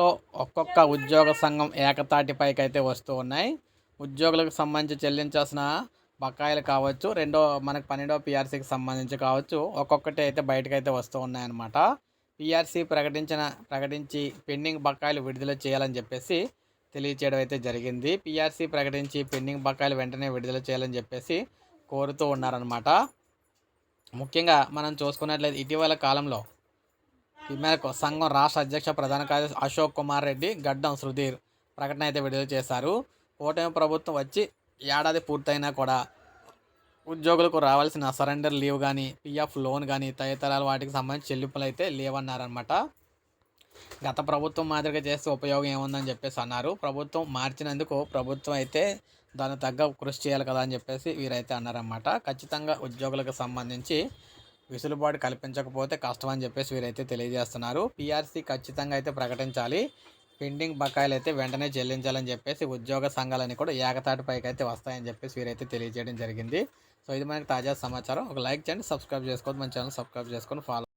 రాష్ట్రంలో ఒక్కొక్క ఉద్యోగ సంఘం ఏకతాటిపైకి అయితే వస్తూ ఉన్నాయి. ఉద్యోగులకు సంబంధించి చెల్లించాల్సిన బకాయిలు కావచ్చు రెండో మనకు పన్నెండో పిఆర్సీకి సంబంధించి కావచ్చు ఒక్కొక్కటి అయితే బయటకు అయితే వస్తూ ఉన్నాయన్నమాట. పిఆర్సీ ప్రకటించిన ప్రకటించి పెండింగ్ బకాయిలు విడుదల చేయాలని చెప్పేసి తెలియచేయడం అయితే జరిగింది. పిఆర్సీ ప్రకటించి పెండింగ్ బకాయిలు వెంటనే విడుదల చేయాలని చెప్పేసి కోరుతూ ఉన్నారనమాట ముఖ్యంగా మనం చూసుకున్నట్లయితే ఇటీవల కాలంలో ఈ మేరకు సంఘం రాష్ట్ర అధ్యక్ష ప్రధాన కార్యదర్శి అశోక్ కుమార్ రెడ్డి గడ్డం సుధీర్ ప్రకటన అయితే విడుదల చేశారు. కూటమి ప్రభుత్వం వచ్చి ఏడాది పూర్తయినా కూడా ఉద్యోగులకు రావాల్సిన సరెండర్ లీవ్ కానీ పిఎఫ్ లోన్ కానీ తదితరాల వాటికి సంబంధించి చెల్లింపులు అయితే లేవన్నారనమాట గత ప్రభుత్వం మాదిరిగా చేస్తే ఉపయోగం ఏముందని చెప్పేసి అన్నారు. ప్రభుత్వం మార్చినందుకు ప్రభుత్వం అయితే దాని తగ్గ కృషి చేయాలి కదా అని చెప్పేసి వీరైతే అన్నారన్నమాట. ఖచ్చితంగా ఉద్యోగులకు సంబంధించి వెసులుబాటు కల్పించకపోతే కష్టం అని చెప్పేసి వీరైతే తెలియజేస్తున్నారు. పీఆర్సీ ఖచ్చితంగా అయితే ప్రకటించాలి. పెండింగ్ బకాయిలు అయితే వెంటనే చెల్లించాలని చెప్పేసి ఉద్యోగ సంఘాలని కూడా ఏకతాటిపైకి అయితే వస్తాయని చెప్పేసి వీరైతే తెలియజేయడం జరిగింది. సో ఇది మనకి తాజా సమాచారం. ఒక లైక్ చేయండి సబ్స్క్రైబ్ చేసుకోవద్దు. మన ఛానల్ సబ్స్క్రైబ్ చేసుకొని ఫాలో